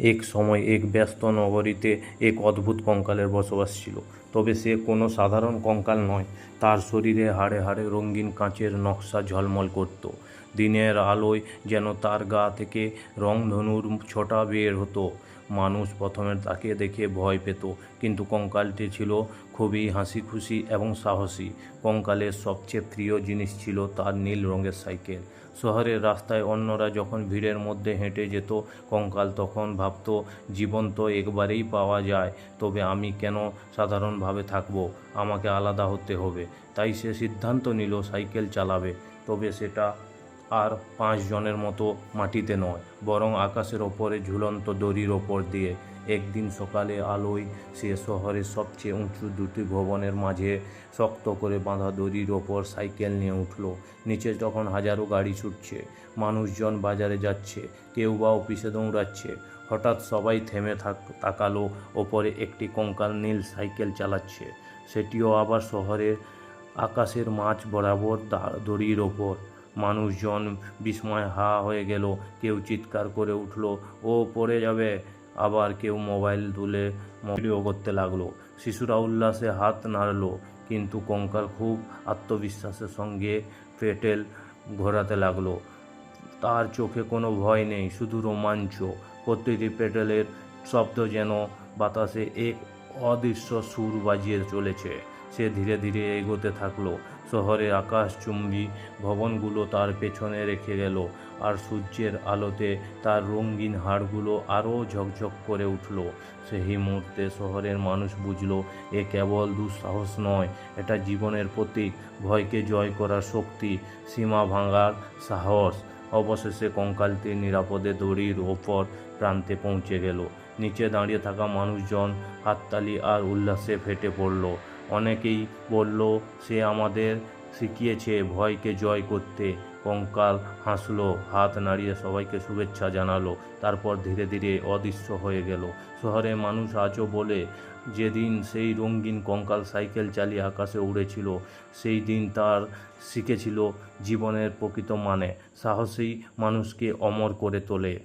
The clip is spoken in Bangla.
এক সময় এক ব্যস্ত নগরীতে এক অদ্ভুত কঙ্কালের বসবাস ছিল। তবে সে কোনো সাধারণ কঙ্কাল নয়, তার শরীরে হাড়ে হাড়ে রঙিন কাঁচের নকশা ঝলমল করত। দিনের আলোয় যেন তার গা থেকে রংধনুর ছোটা বের হতো। মানুষ প্রথমে তাকে দেখে ভয় পেত, কিন্তু কঙ্কালটি ছিল খুবই হাসি খুশি এবং সাহসী। কঙ্কালের সবচেয়ে প্রিয় জিনিস ছিল তার নীল রঙের সাইকেল। শহরের রাস্তায় অন্যরা যখন ভিড়ের মধ্যে হেঁটে যেত, কঙ্কাল তখন ভাবত, জীবন তো একবারেই পাওয়া যায়, তবে আমি কেন সাধারণভাবে থাকব? আমাকে আলাদা হতে হবে। তাই সে সিদ্ধান্ত নিল সাইকেল চালাবে, তবে সেটা আর পাঁচ জনের মতো মাটিতে নয়, বরং আকাশের ওপরে ঝুলন্ত দড়ির ওপর দিয়ে একদিন সকালে আলোয় সে শহরের সবচেয়ে উঁচু দুটি ভবনের মাঝে শক্ত করে বাঁধা দড়ির ওপর সাইকেল নিয়ে উঠল। নিচে তখন হাজারো গাড়ি ছুটছে, মানুষজন বাজারে যাচ্ছে, কেউ বা অফিসে দৌড়াচ্ছে। হঠাৎ সবাই থেমে থাক, তাকালো, ওপরে একটি কঙ্কাল নীল সাইকেল চালাচ্ছে। সেটিও আবার শহরের আকাশের মাছ বরাবর দড়ির ওপর। মানুষজন বিস্ময় হা হয়ে গেল। কেউ চিৎকার করে উঠল, ও পড়ে যাবে। আবার কেউ মোবাইল তুলে ভিডিও করতে লাগল। শিশুরা উল্লাসে হাত নাড়ল, কিন্তু কঙ্কাল খুব আত্মবিশ্বাসের সঙ্গে পেটেল ঘোরাতে লাগল। তার চোখে কোনো ভয় নেই, শুধু রোমাঞ্চ। প্রতিটি পেটেলের শব্দ যেন বাতাসে এক অদৃশ্য সুর বাজিয়ে চলেছে। সে ধীরে ধীরে এগোতে থাকল। শহরের আকাশচুম্বী ভবনগুলো তার পেছনে রেখে গেল আর সূর্যের আলোতে তার রঙিন হাড়গুলো আরও ঝকঝক করে উঠল। সেই মুহূর্তে শহরের মানুষ বুঝলো, এ কেবল দুঃসাহস নয়, এটা জীবনের প্রতীক, ভয়কে জয় করার শক্তি, সীমা ভাঙার সাহস। অবশেষে কঙ্কালটি নিরাপদে দড়ির ওপর প্রান্তে পৌঁছে গেল। নিচে দাঁড়িয়ে থাকা মানুষজন হাততালি আর উল্লাসে ফেটে পড়ল। অনেকেই বলল, সে আমাদের শিখিয়েছে ভয়কে জয় করতে। কঙ্কাল হাসলো, হাত নাড়িয়ে সবাইকে শুভেচ্ছা জানালো। তারপর ধীরে ধীরে অদৃশ্য হয়ে গেল। শহরে মানুষ আজও বলে, যেদিন সেই রঙিন কঙ্কাল সাইকেল চালিয়ে আকাশে উড়েছিল, সেই দিন তার শিখেছিল জীবনের প্রকৃত মানে। সাহসী মানুষকে অমর করে তোলে।